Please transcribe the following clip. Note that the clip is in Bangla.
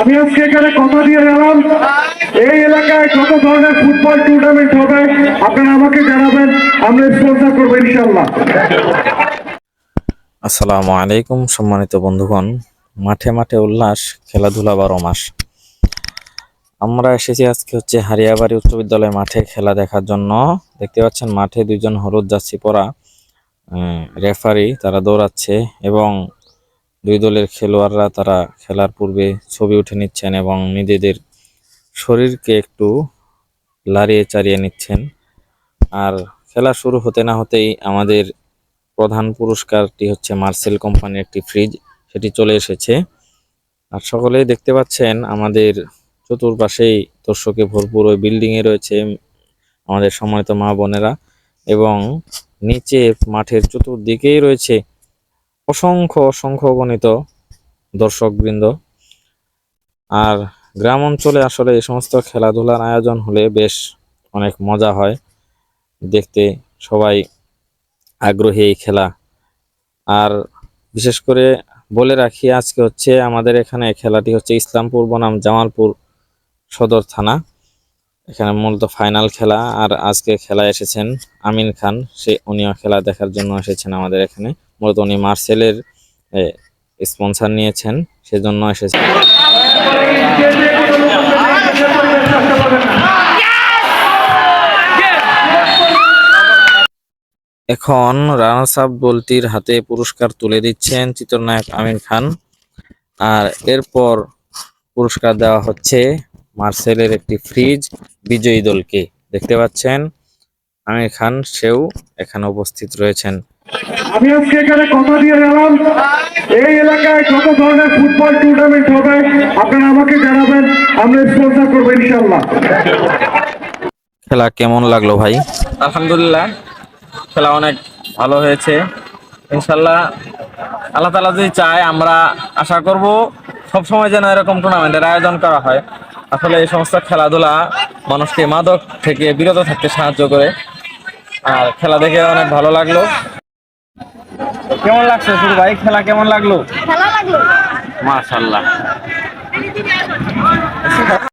আমি আজকে এখানে কথা দিয়ে গেলাম। এই এলাকায় যত ধরনের ফুটবল টুর্নামেন্ট হবে, আপনারা আমাকে জানাবেন আমরা স্পন্সর করব ইনশাল্লাহ আসসালামু আলাইকুম সম্মানিত বন্ধুগণ। মাঠে মাঠে উল্লাস, খেলাধুলা বারো মাস। আমরা এসেছি আজকে হচ্ছে হারিয়াবাড়ি উচ্চ বিদ্যালয় মাঠে খেলা দেখার জন্য। দেখতে পাচ্ছেন মাঠে দুইজন হলুদ জার্সি পরা রেফারি তারা দৌড়াচ্ছে এবং দুই দলের খেলোয়াড়রা তারা খেলার পূর্বে ছবি উঠে নিচ্ছেন এবং নিজেদের শরীরকে একটু লাড়িয়ে চাড়িয়ে নিচ্ছেন। আর খেলা শুরু হতে না হতেই আমাদের প্রধান পুরস্কারটি হচ্ছে মার্সেল কোম্পানির একটি ফ্রিজ, সেটি চলে এসেছে। আর সকলেই দেখতে পাচ্ছেন আমাদের চতুর্পাশেই দর্শকে ভরপুর ওই বিল্ডিংয়ে রয়েছে আমাদের সম্মানিত মা বোনেরা এবং নিচে মাঠের চতুর্দিকেই রয়েছে অসংখ্য অসংখ্য গণিত দর্শকবৃন্দ। আর গ্রাম অঞ্চলে আসলে এই সমস্ত খেলাধুলার আয়োজন হলে বেশ অনেক মজা হয়। দেখতে সবাই আগ্রহী এই খেলা। আর বিশেষ করে বলে রাখি, আজকে হচ্ছে আমাদের এখানে খেলাটি হচ্ছে ইসলামপুর বনাম জামালপুর সদর থানা। এখানে মূলত ফাইনাল খেলা। আর আজকে খেলা এসেছেন আমিন খান। সে, উনিও খেলা দেখার জন্য এসেছেন আমাদের এখানে। মূলত উনি মার্সেলের স্পন্সার নিয়েছেন, সেজন্য এসেছেন এখন রানার্স আপ দলটির হাতে পুরস্কার তুলে দিচ্ছেন চিত্রনায়ক আমির খান। আর এরপর পুরস্কার দেওয়া হচ্ছে মার্সেলের একটি ফ্রিজ বিজয়ী দলকে। দেখতে পাচ্ছেন, আমির খান সেও এখানে উপস্থিত রয়েছেন। আমি আজকে এখানে কথা দিয়ে গেলাম। এই এলাকায় যত ধরনের ফুটবল টুর্নামেন্ট হবে আপনারা আমাকে জানাবেন আমরা স্পন্সর করব ইনশাল্লাহ খেলা কেমন লাগল ভাই? আলহামদুলিল্লাহ খেলা অনেক ভালো হয়েছে। ইনশাল্লাহ আল্লাহ তালা যদি চায় আমরা আশা করব সবসময় যেন এরকম টুর্নামেন্টের আয়োজন করা হয়। আসলে এই সমস্ত খেলাধুলা মানুষকে মাদক থেকে বিরত থাকতে সাহায্য করে। আর খেলা দেখে অনেক ভালো লাগল। কেমন লাগছে শুরু ভাই? খেলা কেমন লাগল? খেলা লাগল। মাশাল্লাহ